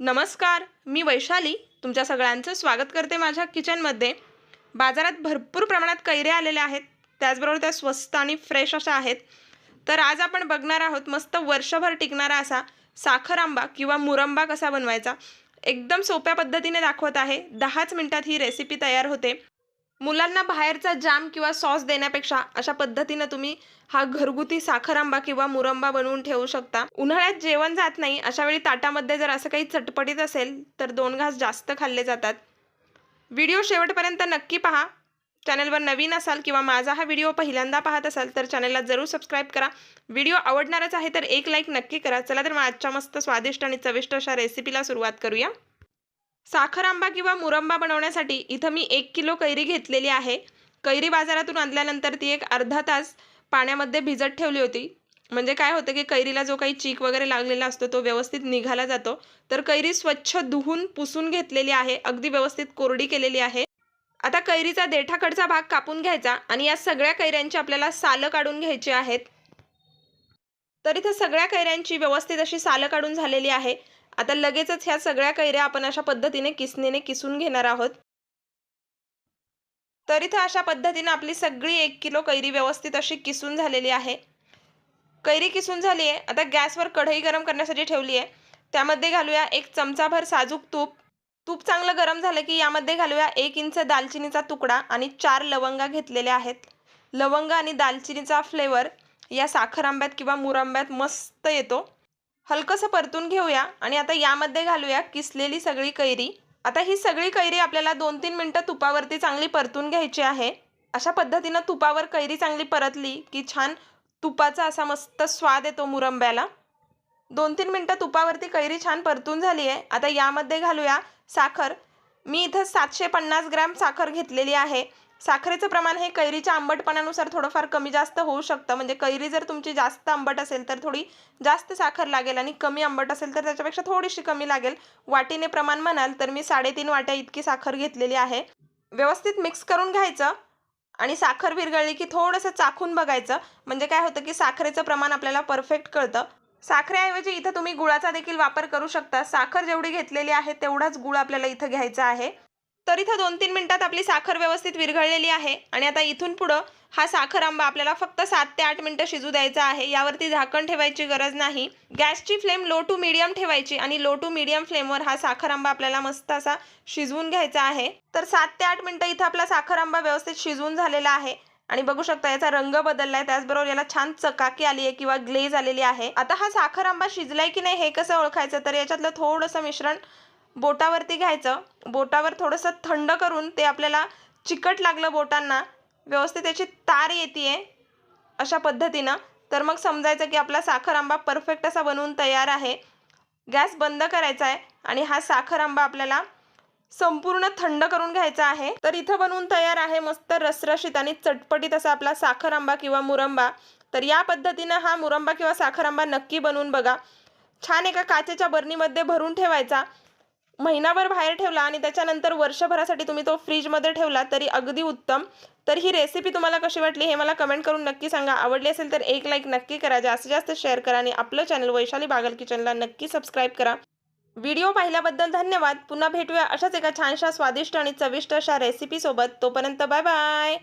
नमस्कार मी वैशाली. तुमच्या सगळ्यांचं स्वागत करते माझ्या किचनमध्ये. बाजारात भरपूर प्रमाणात कैऱ्या आलेल्या आहेत. त्याचबरोबर त्या स्वस्त आणि फ्रेश अशा आहेत. तर आज आपण बघणार आहोत मस्त वर्षभर टिकणारा असा साखर आंबा किंवा मुरंबा कसा बनवायचा? एकदम सोप्या पद्धतीने दाखवत आहे. दहाच मिनिटात ही रेसिपी तयार होते. मुलांना बाहेरचा जाम किंवा सॉस देण्यापेक्षा अशा पद्धतीनं तुम्ही हा घरगुती साखर आंबा किंवा मुरंबा बनवून ठेवू शकता. उन्हाळ्यात जेवण जात नाही अशा वेळी ताटामध्ये जर असं काही चटपटीत असेल तर दोन घास जास्त खाल्ले जातात. व्हिडिओ शेवटपर्यंत नक्की पहा. चॅनलवर नवीन असाल किंवा माझा हा व्हिडिओ पहिल्यांदा पाहत असाल तर चॅनलला जरूर सबस्क्राईब करा. व्हिडिओ आवडणारच आहे तर एक लाईक नक्की करा. चला तर मग आजच्या मस्त स्वादिष्ट आणि चविष्ट अशा रेसिपीला सुरुवात करूया. साखर आंबा किंवा मुरंबा बनवण्यासाठी इथं मी एक किलो कैरी घेतलेली आहे. कैरी बाजारातून आणल्यानंतर ती एक अर्धा तास पाण्यामध्ये भिजत ठेवली होती. म्हणजे काय होतं की कैरीला जो काही चीक वगैरे लागलेला असतो तो व्यवस्थित निघाला जातो. तर कैरी स्वच्छ धुवून पुसून घेतलेली आहे. अगदी व्यवस्थित कोरडी केलेली आहे. आता कैरीचा देठाकडचा भाग कापून घ्यायचा आणि या सगळ्या कैऱ्यांची आपल्याला सालं काढून घ्यायची आहेत. तर इथं सगळ्या कैऱ्यांची व्यवस्थित अशी सालं काढून झालेली आहे. आता लगेचच ह्या सगळ्या कैऱ्या आपण अशा पद्धतीने किसणीने किसून घेणार आहोत. तर इथं अशा पद्धतीने आपली सगळी एक किलो कैरी व्यवस्थित अशी किसून झालेली आहे. कैरी किसून झाली आहे. आता गॅसवर कढई गरम करण्यासाठी ठेवली आहे. त्यामध्ये घालूया एक चमचाभर साजूक तूप. तूप चांगलं गरम झालं की यामध्ये घालूया एक इंच दालचिनीचा तुकडा आणि चार लवंगा घेतलेल्या आहेत. लवंग आणि दालचिनीचा फ्लेवर या साखर आंब्यात किंवा मुरांब्यात मस्त येतो. हलकंसं परतून घेऊया आणि आता यामध्ये घालूया किसलेली सगळी कैरी. आता ही सगळी कैरी आपल्याला दोन तीन मिनटं तुपावरती चांगली परतून घ्यायची आहे. अशा पद्धतीनं तुपावर कैरी चांगली परतली की छान तुपाचा असा मस्त स्वाद येतो मुरंब्याला. दोन तीन मिनटं तुपावरती कैरी छान परतून झाली आहे आता यामध्ये घालूया साखर. मी इथं सातशे पन्नास ग्रॅम साखर घेतलेली आहे. साखरेचं प्रमाण हे कैरीच्या आंबटपणानुसार थोडंफार कमी जास्त होऊ शकतं. म्हणजे कैरी जर तुमची जास्त आंबट असेल तर थोडी जास्त साखर लागेल आणि कमी आंबट असेल तर त्याच्यापेक्षा थोडीशी कमी लागेल. वाटीने प्रमाण म्हणाल तर मी साडेतीन वाट्या इतकी साखर घेतलेली आहे. व्यवस्थित मिक्स करून घ्यायचं आणि साखर विरघळली की थोडंसं चाखून बघायचं. म्हणजे काय होतं की साखरेचं प्रमाण आपल्याला परफेक्ट कळतं. साखरेऐवजी इथं तुम्ही गुळाचा देखील वापर करू शकता. साखर जेवढी घेतलेली आहे तेवढाच गुळ आपल्याला इथं घ्यायचा आहे. तर इथं दोन तीन मिनटात आपली साखर व्यवस्थित विरघळलेली आहे आणि आता इथून पुढं हा साखर आंबा आपल्याला फक्त सात ते आठ मिनटं शिजू द्यायचा आहे. यावरती झाकण ठेवायची गरज नाही. गॅसची फ्लेम लो टू मिडियम ठेवायची आणि लो टू मिडियम फ्लेमवर हा साखर आंबा आपल्याला मस्त असा शिजवून घ्यायचा आहे. तर सात ते आठ मिनटं इथं आपला साखर आंबा व्यवस्थित शिजवून झालेला आहे. आणि बघू शकता याचा रंग बदललाय. त्याचबरोबर याला छान चकाकी आली आहे किंवा ग्लेज आलेली आहे. आता हा साखर आंबा शिजलाय की नाही हे कसं ओळखायचं? तर याच्यातलं थोडंसं मिश्रण बोटावरती घ्यायचं. बोटावर थोडंसं थंड करून ते आपल्याला चिकट लागलं बोटांना व्यवस्थित त्याची तार येते अशा पद्धतीनं. तर मग समजायचं की आपला साखर आंबा परफेक्ट असा बनवून तयार आहे. गॅस बंद करायचा आहे आणि हा साखर आंबा आपल्याला संपूर्ण थंड करून घ्यायचा आहे. तर इथं बनवून तयार आहे मस्त रसरशीत आणि चटपटीत असा आपला साखर आंबा किंवा मुरंबा. तर या पद्धतीनं हा मुरंबा किंवा साखर आंबा नक्की बनवून बघा. छान एका काचेच्या बरणीमध्ये भरून ठेवायचा. महिनाभर बाहेर ठेवला आणि त्याच्यानंतर वर्षभरासाठी तुम्ही तो फ्रीजमध्ये ठेवला तरी अगदी उत्तम. तर ही रेसिपी तुम्हाला कशी वाटली हे मला कमेंट करून नक्की सांगा. आवडली असेल तर एक लाईक नक्की करा. जास्तीत जास्त शेअर करा आणि आपलं चॅनल वैशाली बागल किचनला नक्की सबस्क्राईब करा. व्हिडिओ पाहिल्याबद्दल धन्यवाद. पुन्हा भेटूया अशाच एका छानशा स्वादिष्ट आणि चविष्ट अशा रेसिपीसोबत तोपर्यंत बाय बाय